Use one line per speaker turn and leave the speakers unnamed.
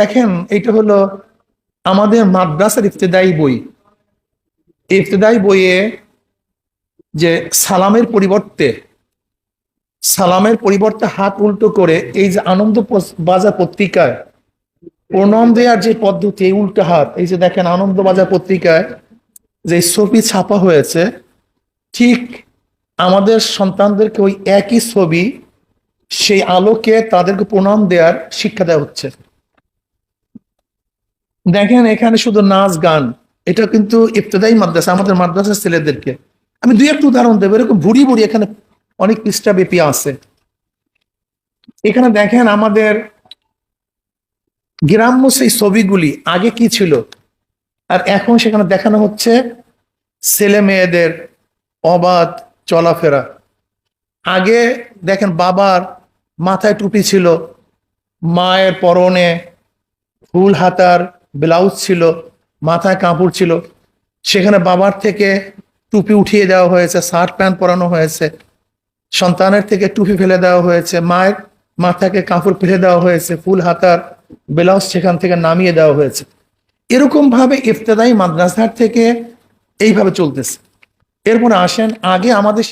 দেখেন, এটা হলো আমাদের মাদ্রাসার ইফতেদায়ী বই। ইফতেদায়ী বইয়ে যে সালামের পরিবর্তে সালামের পরিবর্তে হাত উল্টো করে এই যে আনন্দ বাজার পত্রিকায় প্রণাম দেওয়ার যে পদ্ধতি, এই উল্টো হাত, এই যে দেখেন আনন্দ বাজার পত্রিকায় যে ছবি ছাপা হয়েছে, ঠিক আমাদের সন্তানদেরকে ওই একই ছবি, সেই আলোকে তাদেরকে প্রণাম দেওয়ার শিক্ষা দেওয়া হচ্ছে। দেখেন এখানে শুধু নাচ গান, এটা কিন্তু ইফতেদায়ী মাদ্রাসা, আমাদের মাদ্রাসার ছেলেদেরকে। আমি দুই একটা উদাহরণ দেবো, এরকম ভুড়ি ভুড়ি এখানে অনেক পৃষ্ঠা ব্যাপী আছে। এখানে দেখেন আমাদের গ্রাম্য সেই ছবিগুলি, আগে কি ছিল? আর এখন সেখানে দেখানো হচ্ছে ছেলে মেয়েদের অবাধ চলাফেরা। আগে দেখেন বাবার মাথায় টুপি ছিল, মায়ের পরনে ফুল হাতার ব্লাউজ ছিল, মাথায় কাপড় ছিল। সেখানে বাবার থেকে টুপি উঠিয়ে দেওয়া হয়েছে, শার্ট প্যান্ট পরানো হয়েছে। সন্তানের থেকে টুপি ফেলে দেওয়া হয়েছে, মায়ের মাথাকে কাপড় ফেলে দেওয়া হয়েছে, ফুল হাতার ব্লাউজ সেখান থেকে নামিয়ে দেওয়া হয়েছে। এরকম ভাবে ইফতেদায়ী মাদ্রাসার থেকে এইভাবে চলতেছে। এরপরে আসেন, আগে আমাদের